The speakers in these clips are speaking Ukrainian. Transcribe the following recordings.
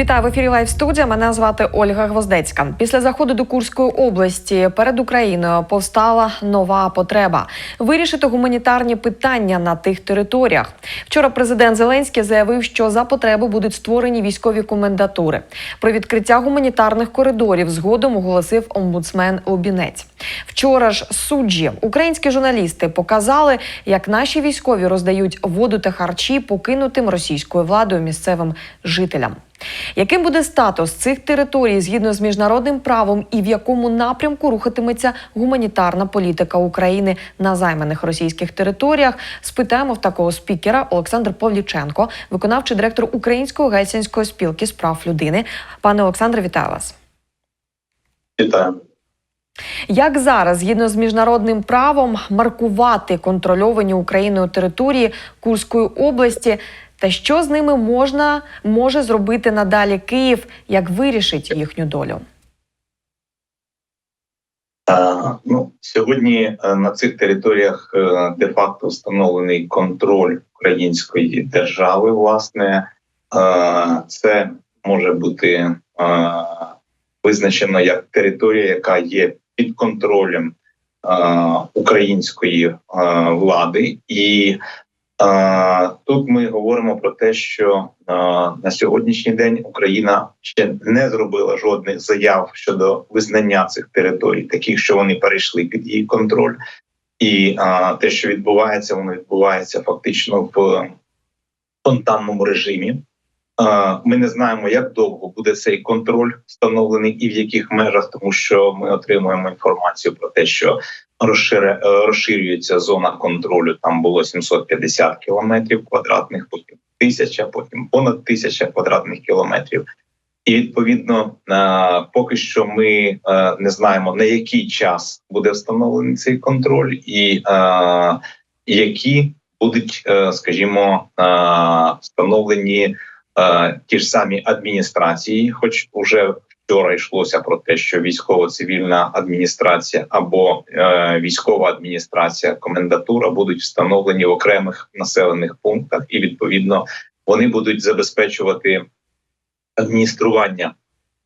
Вітаю в ефірі Лайв студія. Мене звати Ольга Гвоздецька. Після заходу до Курської області перед Україною повстала нова потреба вирішити гуманітарні питання на тих територіях. Вчора президент Зеленський заявив, що за потреби будуть створені військові комендатури. Про відкриття гуманітарних коридорів згодом оголосив омбудсмен Лубінець. Вчора ж суджі українські журналісти показали, як наші військові роздають воду та харчі покинутим російською владою місцевим жителям. Яким буде статус цих територій згідно з міжнародним правом і в якому напрямку рухатиметься гуманітарна політика України на займаних російських територіях? Спитаємо в такого спікера Олександр Павліченко, виконавчий директор Української гельсінської спілки з прав людини. Пане Олександре, вітаю вас. Вітаю. Як зараз, згідно з міжнародним правом, маркувати контрольовані Україною території Курської області, та що з ними можна може зробити надалі Київ, як вирішить їхню долю? А, ну, сьогодні е, на цих територіях е, де-факто встановлений контроль української держави. Власне, Е, це може бути е, визначено як територія, яка є під контролем е, української е, влади, і е, тут ми говоримо про те, що на сьогоднішній день Україна ще не зробила жодних заяв щодо визнання цих територій, таких, що вони перейшли під її контроль, і те, що відбувається, воно відбувається фактично в спонтанному режимі. Ми не знаємо, як довго буде цей контроль встановлений і в яких межах, тому що ми отримуємо інформацію про те, що розширюється зона контролю. Там було 750 кілометрів квадратних, потім тисяча, потім понад тисяча квадратних кілометрів. І відповідно, е, поки що ми е, не знаємо на який час буде встановлений цей контроль, і е, які будуть, е, скажімо, е, встановлені е, ті ж самі адміністрації, хоч уже вчора йшлося про те, що військово-цивільна адміністрація або е, військова адміністрація, комендатура будуть встановлені в окремих населених пунктах, і відповідно вони будуть забезпечувати адміністрування.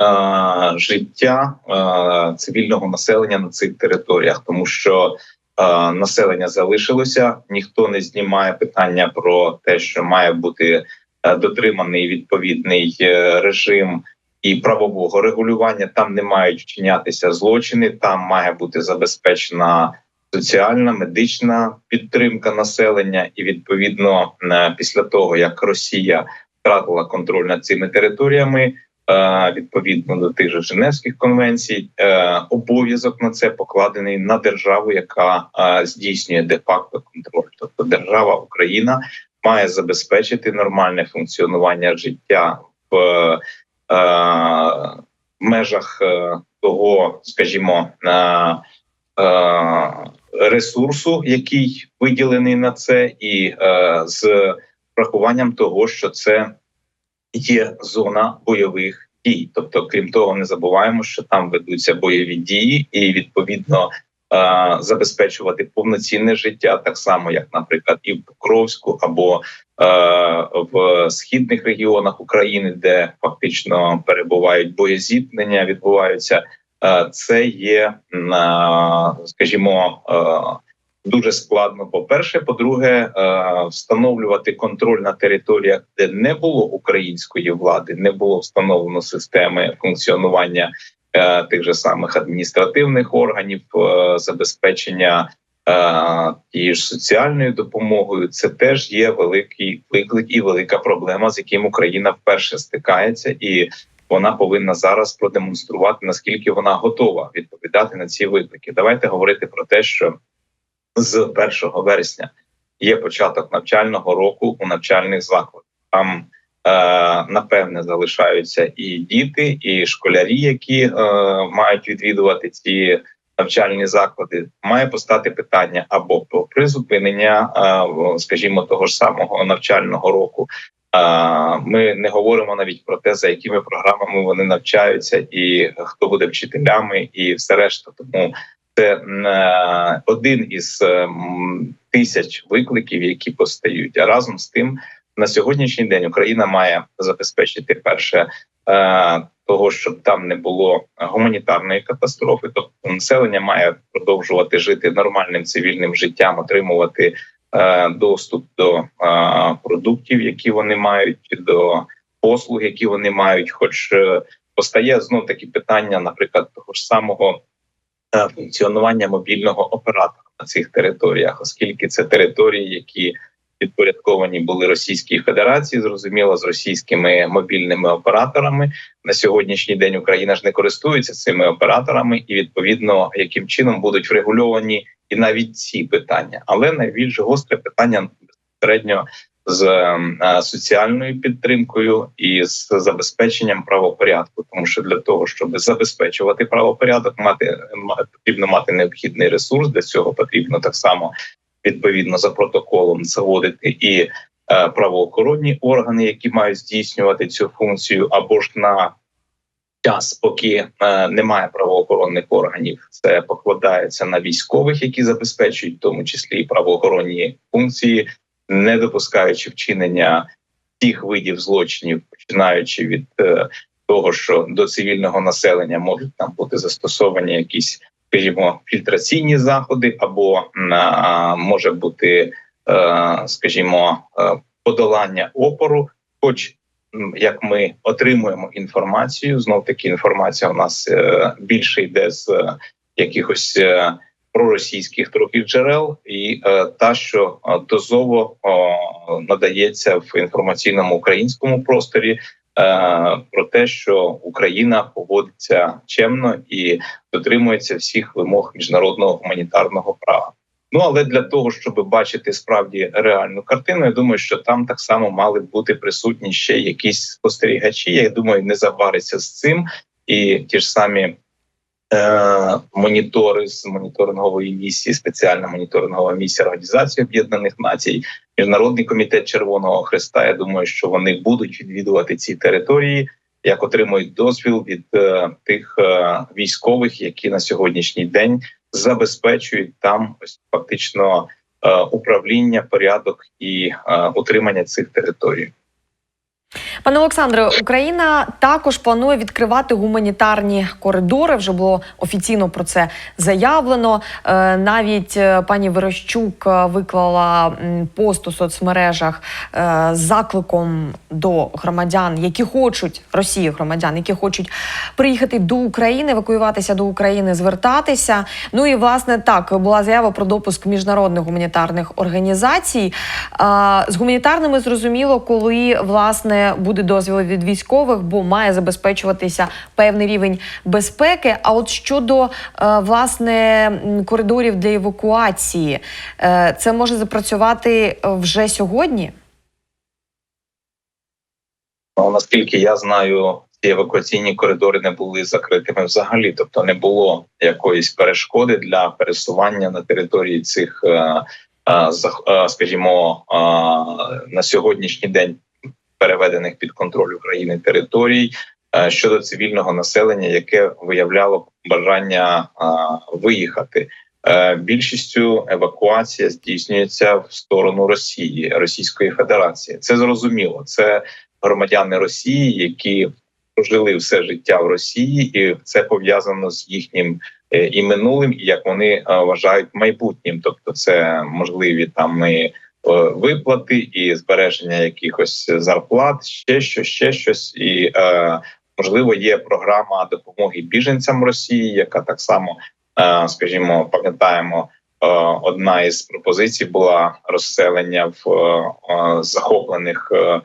е, Життя е, цивільного населення на цих територіях, тому що е, населення залишилося, ніхто не знімає питання про те, що має бути е, дотриманий відповідний е, режим і правового регулювання. Там не мають вчинятися злочини, там має бути забезпечена соціальна медична підтримка населення, і відповідно е, після того як Росія втратила контроль над цими територіями. е, Відповідно до тих же Женевських конвенцій, е, обов'язок на це покладений на державу, яка здійснює де-факто контроль. Тобто держава Україна має забезпечити нормальне функціонування життя в е, межах е, того, скажімо, е, ресурсу, який виділений на це, і з врахуванням того, що це є зона бойових дій. Тобто, крім того, не забуваємо, що там ведуться бойові дії, і відповідно забезпечувати повноцінне життя, так само як, наприклад, і в Покровську або е, в східних регіонах України, де фактично перебувають боєзіткнення, відбуваються. Е, Це є, е, скажімо, е, дуже складно. По перше, по-друге, е, встановлювати контроль на територіях, де не було української влади, не було встановлено системи функціонування е, тих же самих адміністративних органів, е, забезпечення е, тією ж соціальною допомогою. Це теж є великий виклик і велика проблема, з яким Україна вперше стикається і. Вона повинна зараз продемонструвати наскільки вона готова відповідати на ці виклики. Давайте говорити про те, що з 1 вересня є початок навчального року у навчальних закладах. Там е, напевне залишаються і діти, і школярі, які е, мають відвідувати ці навчальні заклади. Має постати питання або про призупинення, е, скажімо, того ж самого навчального року. Е, Ми не говоримо навіть про те, за якими програмами вони навчаються, і хто буде вчителями, і все решта. Тому це е, один із е, тисяч викликів, які постають. А разом з тим, на сьогоднішній день Україна має забезпечити перше е, того, щоб там не було гуманітарної катастрофи, тобто населення має продовжувати жити нормальним цивільним життям, отримувати е, доступ до е, продуктів, які вони мають, до послуг, які вони мають. Хоч постає знов таки питання, наприклад, того ж самого функціонування мобільного оператора на цих територіях, оскільки це території, які підпорядковані були Російській Федерації, зрозуміло, з російськими мобільними операторами. На сьогоднішній день Україна ж не користується цими операторами, і відповідно яким чином будуть врегульовані і навіть ці питання. Але найбільш гостре питання безпосередньо з е, соціальною підтримкою і з забезпеченням правопорядку, тому що для того, щоб забезпечувати правопорядок, мати потрібно мати необхідний ресурс. Для цього потрібно так само відповідно за протоколом заводити і е, правоохоронні органи, які мають здійснювати цю функцію, або ж на час, поки е, немає правоохоронних органів, це покладається на військових, які забезпечують в тому числі і правоохоронні функції, не допускаючи вчинення тих видів злочинів, починаючи від е, того, що до цивільного населення можуть там бути застосовані якісь, скажімо, фільтраційні заходи, або може бути, е, скажімо, е, подолання опору, хоч як ми отримуємо інформацію, знов таки інформація у нас е, більше йде з якихось проросійських трохи джерел, і та, що дозово надається в інформаційному українському просторі. Е, Про те, що Україна поводиться чемно і дотримується всіх вимог міжнародного гуманітарного права. Ну але для того, щоб бачити справді реальну картину, я думаю, що там так само мали бути присутні ще якісь спостерігачі. Я думаю, не завариться з цим, і ті ж самі монітори з моніторингової місії, спеціальна моніторингова місія Організації Об'єднаних Націй, Міжнародний комітет Червоного Христа. Я думаю, що вони будуть відвідувати ці території, як отримують дозвіл від е, тих е, військових, які на сьогоднішній день забезпечують там ось фактично е, управління, порядок і е, утримання цих територій. Пане Олександре, Україна також планує відкривати гуманітарні коридори. Вже було офіційно про це заявлено. Е, Навіть е, пані Верещук е, виклала пост у соцмережах з закликом до громадян, які хочуть Росії, громадян, які хочуть приїхати до України, евакуюватися до України, звертатися. Ну і власне так була заява про допуск міжнародних гуманітарних організацій. З гуманітарними зрозуміло, коли власне буде дозвіл від військових, бо має забезпечуватися певний рівень безпеки. А от щодо е, власне коридорів для евакуації, е, це може запрацювати е, вже сьогодні. Наскільки я знаю, ці евакуаційні коридори не були закритими взагалі, тобто не було якоїсь перешкоди для пересування на території цих, скажімо, на сьогоднішній день переведених під контроль України територій е, щодо цивільного населення, яке виявляло бажання е, виїхати. Е, Більшістю евакуація здійснюється в сторону Росії, Російської Федерації. Це зрозуміло. Це громадяни Росії, які прожили все життя в Росії, і це пов'язано з їхнім і минулим, і як вони вважають майбутнім. Тобто, це можливі там і виплати, і збереження якихось зарплат, ще щось, ще щось, і е, можливо є програма допомоги біженцям Росії, яка так само, е, скажімо, пам'ятаємо. е, Одна із пропозицій була розселення в е, е, захоплених е,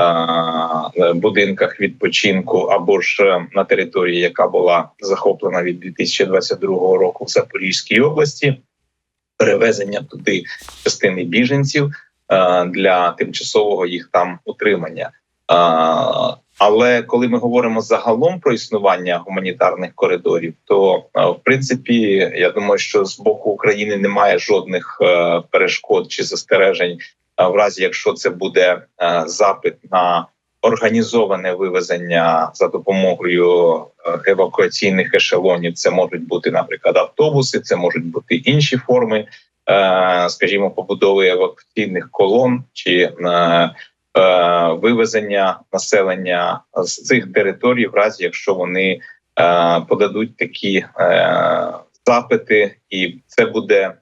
е, будинках відпочинку або ж е, на території, яка була захоплена від 2022 року в Запорізькій області, перевезення туди частини біженців е, для тимчасового їх там утримання. Е, Але коли ми говоримо загалом про існування гуманітарних коридорів, то е, в принципі я думаю, що з боку України немає жодних перешкод чи застережень в разі, якщо це буде запит на організоване вивезення за допомогою е, евакуаційних ешелонів, це можуть бути, наприклад, автобуси, це можуть бути інші форми, е, скажімо, побудови евакуаційних колон чи е, вивезення населення з цих територій, в разі якщо вони подадуть такі запити, і це буде е,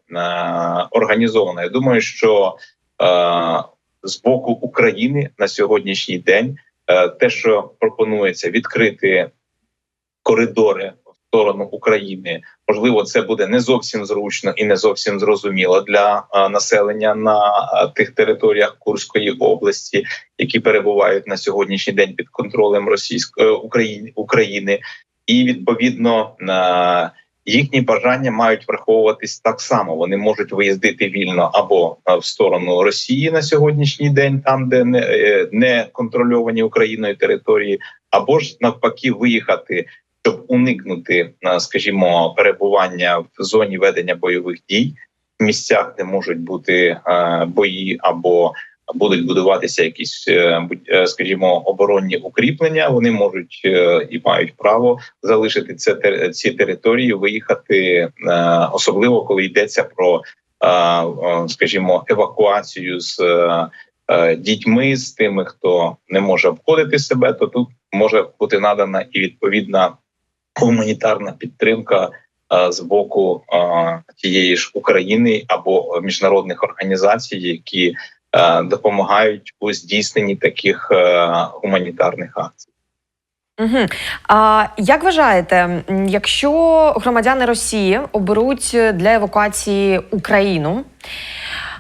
організовано. Я думаю, що е, з боку України на сьогоднішній день. Е, те, що пропонується відкрити коридори в сторону України, можливо, це буде не зовсім зручно і не зовсім зрозуміло для е, населення на е, тих територіях Курської області, які перебувають на сьогоднішній день під контролем Російської України. І відповідно їхні бажання мають враховуватись так само. Вони можуть виїздити вільно або е, в сторону Росії на сьогоднішній день, там де не, е, не контрольовані Україною території, або ж навпаки виїхати, щоб уникнути, е, скажімо, перебування в зоні ведення бойових дій в місцях, де можуть бути бої або будуть будуватися якісь, е, е, скажімо, оборонні укріплення. Вони можуть е, і мають право залишити це ці території, виїхати, особливо коли йдеться про, скажімо, евакуацію з дітьми, з тими, хто не може обходити себе, то тут може бути надана і відповідна гуманітарна підтримка. З боку е, тієї ж України або міжнародних організацій, які допомагають у здійсненні таких е, гуманітарних акцій. Угу. А як вважаєте, якщо громадяни Росії оберуть для евакуації Україну?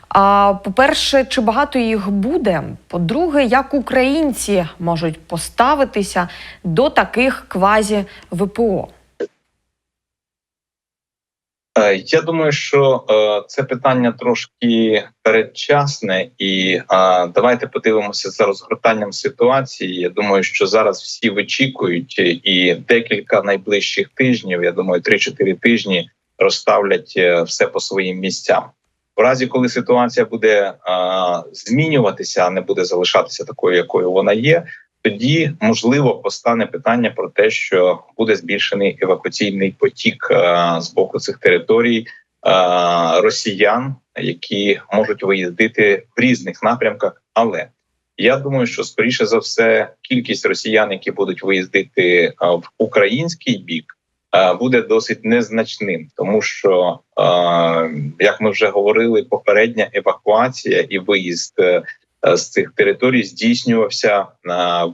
А по-перше, чи багато їх буде? По-друге, як українці можуть поставитися до таких квазі ВПО? Е, Я думаю, що е, це питання трошки передчасне, і е, давайте подивимося за розгортанням ситуації. Я думаю, що зараз всі вичікують, і декілька найближчих тижнів, я думаю, 3-4 тижні розставлять все по своїм місцям. В разі, коли ситуація буде змінюватися, а не буде залишатися такою, якою вона є, тоді можливо постане питання про те, що буде збільшений евакуаційний потік е, з боку цих територій е, росіян, які можуть виїздити в різних напрямках. Але я думаю, що скоріше за все кількість росіян, які будуть виїздити е, в український бік, буде досить незначним, тому що, як ми вже говорили, попередня евакуація і виїзд. Е, з цих територій здійснювався е,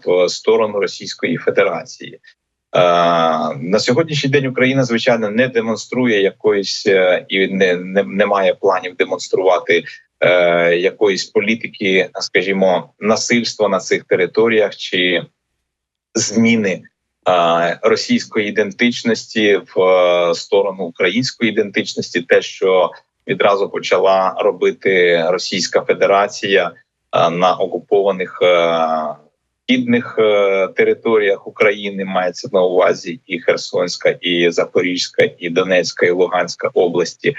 в сторону Російської Федерації. Е, На сьогоднішній день Україна звичайно не демонструє якоїсь і не, не, не має планів демонструвати е, якоїсь політики, скажімо, насильства на цих територіях чи зміни е, російської ідентичності в е, сторону української ідентичності, те, що відразу почала робити Російська Федерація на окупованих е, східних е, територіях України мається на увазі і Херсонська, і Запорізька, і Донецька, і Луганська області.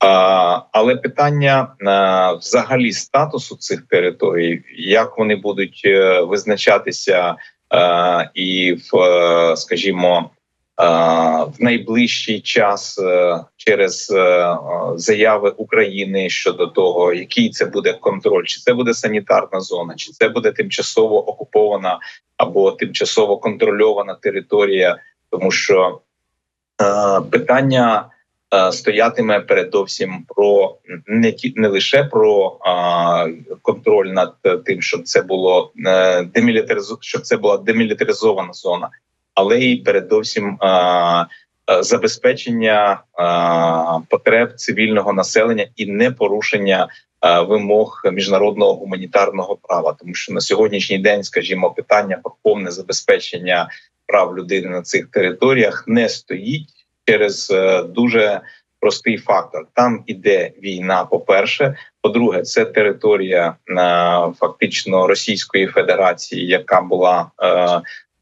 А, але питання а, взагалі статусу цих територій, як вони будуть е, визначатися а, і в, е, скажімо, в найближчий час е, через е, е, заяви України щодо того, який це буде контроль, чи це буде санітарна зона, чи це буде тимчасово окупована або тимчасово контрольована територія, тому що е, питання е, стоятиме передовсім про не ті не лише про е, контроль над тим, щоб це було е, демілітаризо, щоб це була демілітаризована зона, але й передовсім е, е, забезпечення е, потреб цивільного населення і не порушення. е, Вимог міжнародного гуманітарного права, тому що на сьогоднішній день, скажімо, питання про повне забезпечення прав людини на цих територіях не стоїть через е, дуже простий фактор. Там іде війна. По перше, по-друге, це територія е, фактично Російської Федерації, яка була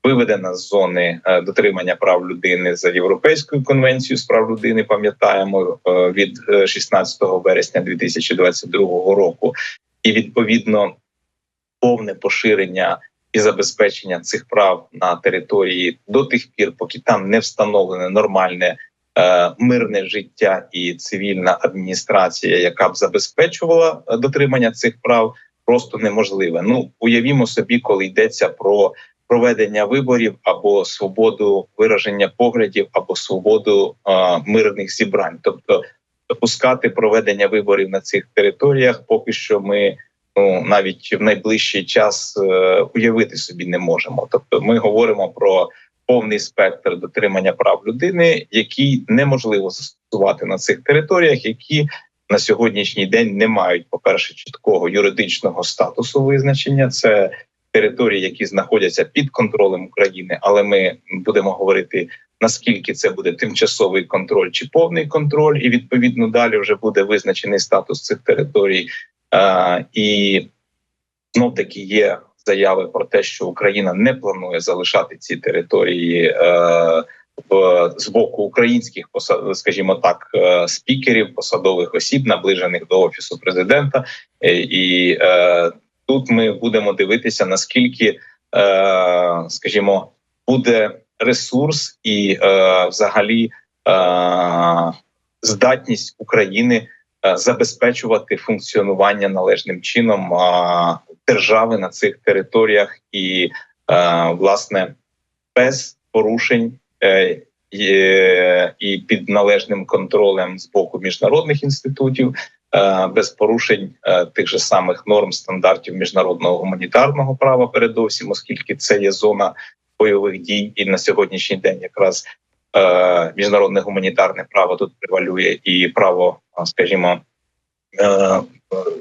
е, виведена з зони е, дотримання прав людини за європейською конвенцією з прав людини. Пам'ятаємо е, від е, 16 вересня 2022 року, і відповідно повне поширення і забезпечення цих прав на території до тих пір, поки там не встановлене нормальне е, мирне життя і цивільна адміністрація, яка б забезпечувала е, дотримання цих прав. просто неможливе. Ну уявімо собі, коли йдеться про проведення виборів або свободу вираження поглядів, або свободу а, мирних зібрань, тобто допускати проведення виборів на цих територіях, поки що ми ну навіть в найближчий час е, уявити собі не можемо. Тобто, ми говоримо про повний спектр дотримання прав людини, які неможливо застосувати на цих територіях, які на сьогоднішній день не мають, по перше, чіткого юридичного статусу визначення. Це території, які знаходяться під контролем України, але ми будемо говорити. Наскільки це буде тимчасовий контроль чи повний контроль, і відповідно далі вже буде визначений статус цих територій, Е, і знов таки є заяви про те, що Україна не планує залишати ці території е, з боку українських скажімо так, е, спікерів, посадових осіб, наближених до офісу президента, Е, і е, тут ми будемо дивитися наскільки, е, скажімо, буде ресурс і е, взагалі е, здатність України забезпечувати функціонування належним чином держави на цих територіях, і власне без порушень і під належним контролем з боку міжнародних інститутів, без порушень е, тих же самих норм стандартів міжнародного гуманітарного права, передовсім, оскільки це є зона бойових дій, і на сьогоднішній день якраз е, міжнародне гуманітарне право тут превалює, і право, скажімо, е,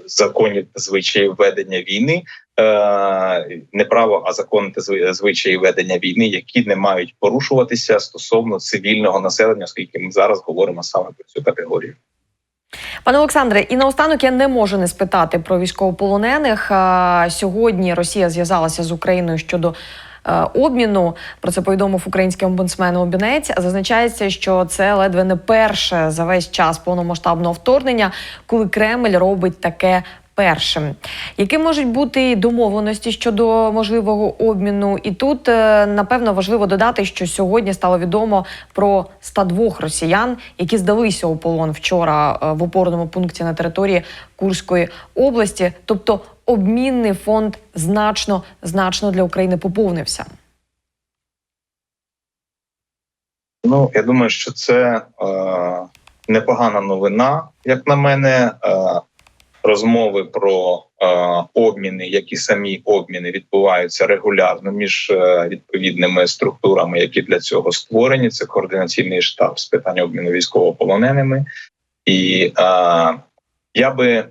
законів та звичаїв ведення війни, е, не право, а закони та звичаї ведення війни, які не мають порушуватися стосовно цивільного населення, оскільки ми зараз говоримо саме про цю категорію. Пане Олександре, і наостанок я не можу не спитати про військовополонених. Сьогодні Росія зв'язалася з Україною щодо е, обміну. Про це повідомив український омбудсмен Обінець. Зазначається, що це ледве не перше за весь час повномасштабного вторгнення, коли Кремль робить таке. Першим, які можуть бути домовленості щодо можливого обміну, і тут е, напевно важливо додати, що сьогодні стало відомо про 102 росіян, які здалися у полон вчора е, в опорному пункті на території Курської області. Тобто обмінний фонд значно значно для України поповнився. Ну я думаю, що це е, непогана новина, як на мене. Е, розмови про е, обміни, як і самі обміни відбуваються регулярно між е, відповідними структурами, які для цього створені. Це координаційний штаб з питань обміну військовополоненими. І е, я би е,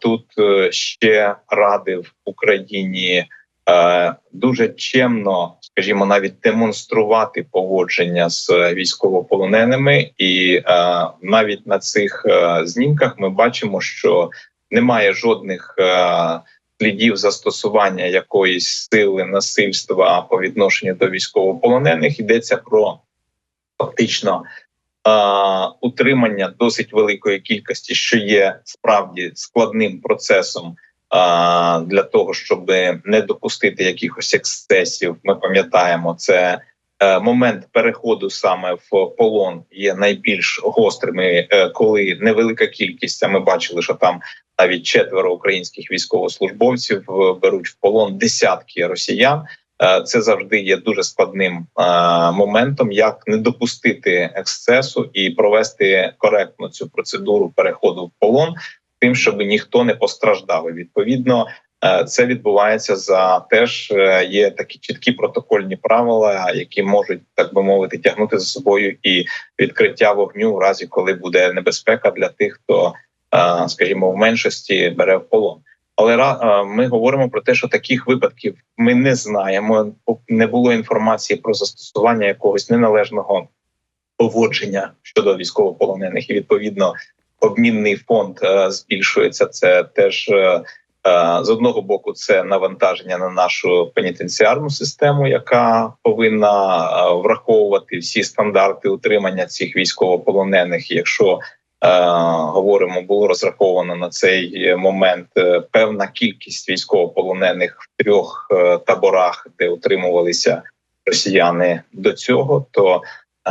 тут е, ще радив Україні е, дуже чемно, скажімо, навіть демонструвати поводження з військовополоненими, і е, навіть на цих знімках ми бачимо, що немає жодних е, слідів застосування якоїсь сили насильства по відношенню до військовополонених. Йдеться про фактично е, утримання досить великої кількості, що є справді складним процесом. е, Для того щоб не допустити якихось ексцесів, ми пам'ятаємо це момент переходу саме в полон є найбільш гострими, коли невелика кількість. А ми бачили, що там навіть четверо українських військовослужбовців е, беруть в полон десятки росіян. Е, Це завжди є дуже складним е, моментом, як не допустити ексцесу і провести коректно цю процедуру переходу в полон, тим, щоб ніхто не постраждав. Відповідно, це відбувається за теж є такі чіткі протокольні правила, які можуть так би мовити тягнути за собою і відкриття вогню в разі, коли буде небезпека для тих, хто скажімо, в меншості бере в полон. Але е, ми говоримо про те, що таких випадків ми не знаємо. Не було інформації про застосування якогось неналежного поводження щодо військовополонених, і відповідно обмінний фонд е, збільшується. Це теж е, е, з одного боку це навантаження на нашу пенітенціарну систему, яка повинна е, враховувати всі стандарти утримання цих військовополонених. Якщо е, говоримо, було розраховано на цей момент е, певна кількість військовополонених в трьох е, таборах, де утримувалися росіяни до цього, то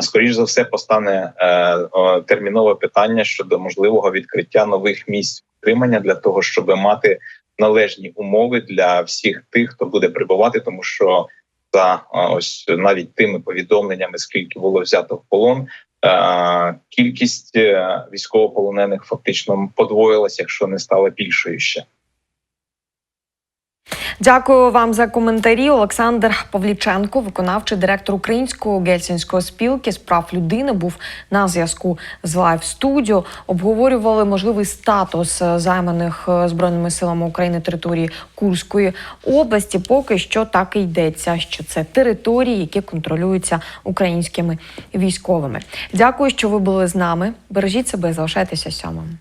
скоріш за все постане е, термінове питання щодо можливого відкриття нових місць утримання для того, щоб мати належні умови для всіх тих, хто буде прибувати, тому що за ось навіть тими повідомленнями, скільки було взято в полон. Кількість е, військовополонених фактично подвоїлася, якщо не стала більшою ще. Дякую вам за коментарі. Олександр Павліченко, виконавчий директор Української гельсінської спілки з прав людини, був на зв'язку з Live Studio. Обговорювали можливий статус е, займаних е, збройними силами України території Курської області. Поки що так і йдеться, що це території, які контролюються українськими військовими. Дякую, що ви були з нами. Бережіть себе, залишайтеся сьомим.